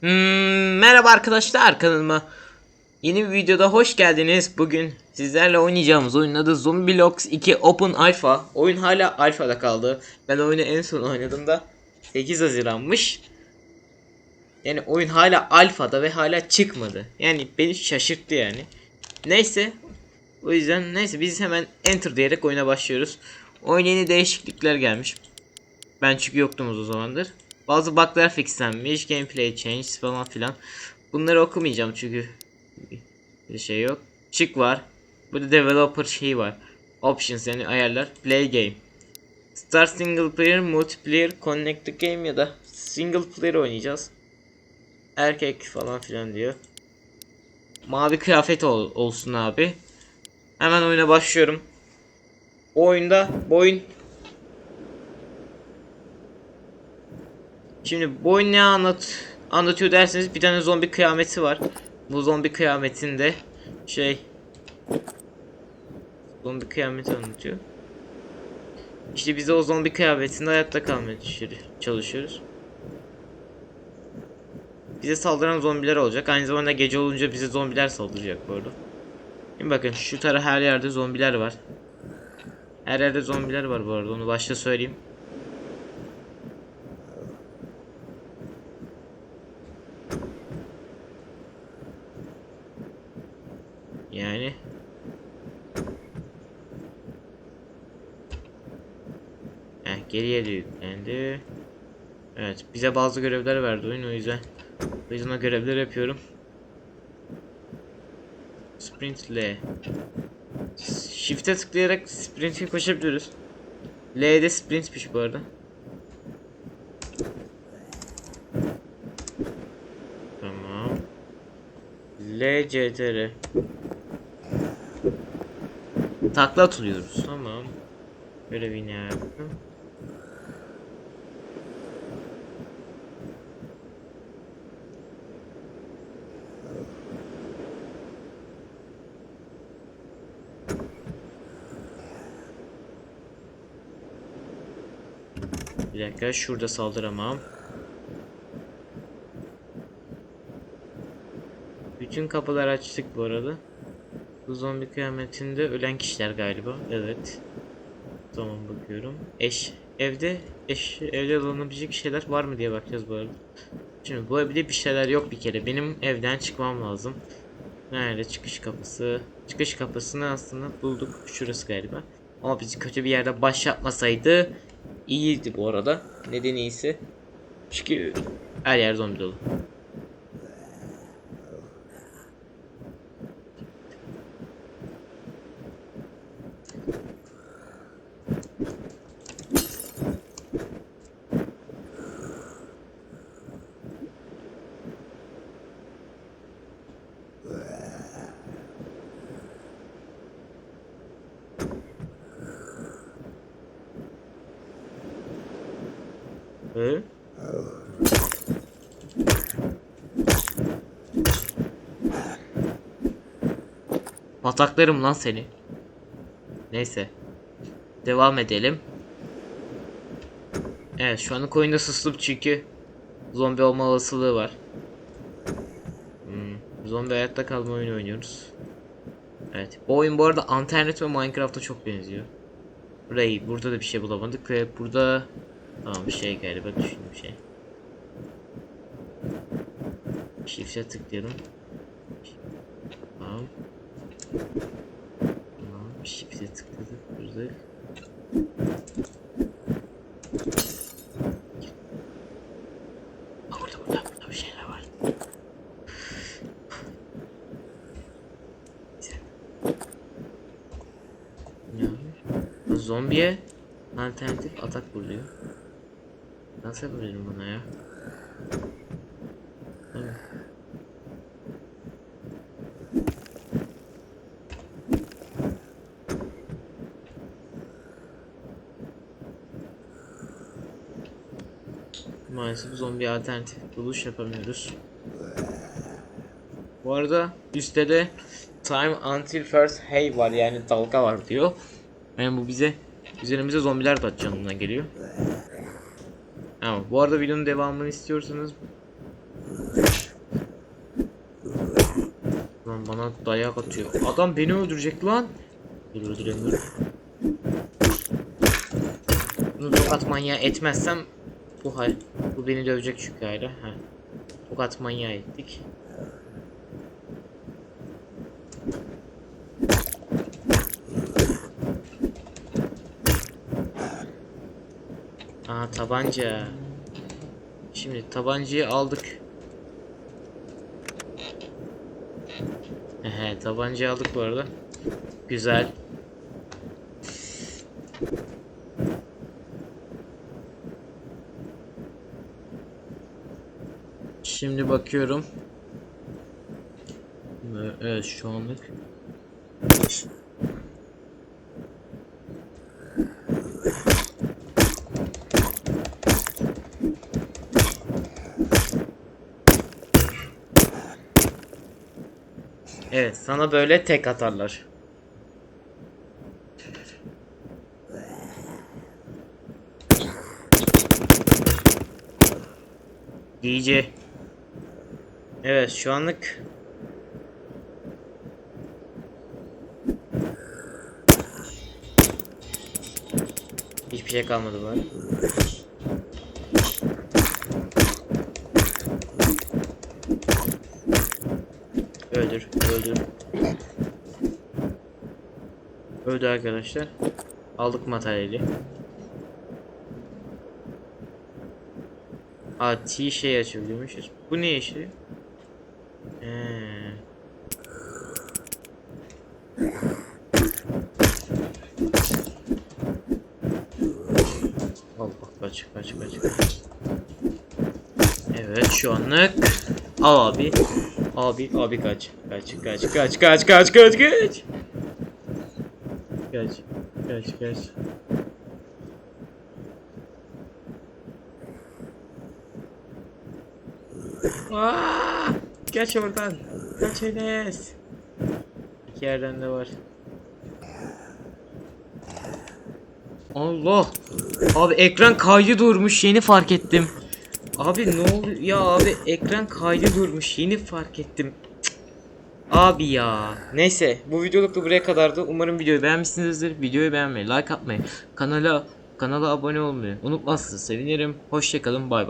Hmm, merhaba arkadaşlar kanalıma yeni bir videoda hoş geldiniz. Bugün sizlerle oynayacağımız oyunun adı Zombilox 2 Open Alpha. Oyun hala alfada kaldı. Ben oyunu en son oynadığımda 8 Haziran'mış. Yani oyun hala alfada ve hala çıkmadı. Yani beni şaşırttı yani. Neyse. O yüzden neyse biz hemen enter diyerek oyuna başlıyoruz. Oyun yeni değişiklikler gelmiş. Ben çünkü yoktum uzun zamandır. Bazı bug'lar fixlenmiş, gameplay change falan filan. Bunları okumayacağım çünkü bir şey yok. Çık var. Burada developer şeyi var. Options yani ayarlar. Play game. Start single player, multiplayer, connect the game ya da single player oynayacağız. Erkek falan filan diyor. Mavi kıyafet ol- olsun abi. Hemen oyuna başlıyorum. Bu oyunda bu oyun Şimdi bu oyun ne anlat anlatıyor derseniz bir tane zombi kıyameti var. Bu zombi kıyametinde şey zombi kıyameti anlatıyor. İşte biz de o zombi kıyametinde hayatta kalmaya çalışıyor- çalışıyoruz. Bize saldıran zombiler olacak. Aynı zamanda gece olunca bize zombiler saldıracak bu arada. Şimdi bakın şu tara her yerde zombiler var. Her yerde zombiler var bu arada onu başta söyleyeyim. Yani Heh, geriye de yüklendi. Evet, bize bazı görevler verdi oyun o yüzden. O yüzden o yapıyorum. Sprint L. Shift'e tıklayarak sprint'e koşabiliyoruz. L'de sprintmiş bu arada. Tamam. L CTR. Takla atılıyoruz. Tamam. Böyle bir ne yaptım. Bir dakika şurada saldıramam. Bütün kapıları açtık bu arada. Bu zombi kıyametinde ölen kişiler galiba. Evet. Tamam bakıyorum. Eş evde eş evde alınabilecek şeyler var mı diye bakacağız bu arada. Şimdi bu evde bir şeyler yok bir kere. Benim evden çıkmam lazım. Nerede çıkış kapısı? Çıkış kapısını aslında bulduk. Şurası galiba. Ama bizi kötü bir yerde başlatmasaydı iyiydi bu arada. Neden iyisi? Çünkü her yer zombi dolu. Pataklarım lan seni. Neyse. Devam edelim. Evet şu anlık oyunda sustum çünkü zombi olma olasılığı var. Hmm, zombi hayatta kalma oyunu oynuyoruz. Evet bu oyun bu arada internet ve Minecraft'a çok benziyor. Burayı burada da bir şey bulamadık ve burada Tamam bir şey galiba düşündüğüm şey. Shift'e tıklayalım. Tamam. Tamam shift'e tıkladık burada. Burada burada burada bir şeyler var. Zombiye alternatif atak buluyor. Nasıl yapabilirim buna ya? Maalesef zombi alternatif buluş yapamıyoruz. Bu arada üstte de time until first hay var yani dalga var diyor. Yani bu bize üzerimize zombiler de atacağından geliyor. Ama bu arada videonun devamını istiyorsanız Lan bana dayak atıyor. Adam beni öldürecek lan. Dur öldüreyim dur. Bunu tokat manyağı etmezsem bu hal. Bu beni dövecek çünkü hala. Heh. Tokat manyağı ettik. Aa tabanca. Şimdi tabancayı aldık. Ehe tabancayı aldık bu arada. Güzel. Şimdi bakıyorum. Evet şu anlık. Evet sana böyle tek atarlar. DJ. Evet şu anlık Hiçbir şey kalmadı var. Öldür, öldür. Öldü arkadaşlar. Aldık materyali. Aa T şey açabiliyormuşuz. Bu ne işi? Ee. Allah kaç kaç kaç. Evet şu anlık al abi. Abi abi kaç. Kaç kaç kaç kaç kaç kaç kaç. Kaç kaç kaç. Aa, geç oradan. Kaç Enes. İki yerden de var. Allah. Abi ekran kaydı durmuş yeni fark ettim. Abi ne oluyor ya abi ekran kaydı durmuş yeni fark ettim. Cık. Abi ya. Neyse bu videoluk da buraya kadardı. Umarım videoyu beğenmişsinizdir. Videoyu beğenmeyi, like atmayı, kanala kanala abone olmayı unutmazsanız sevinirim. Hoşçakalın bay bay.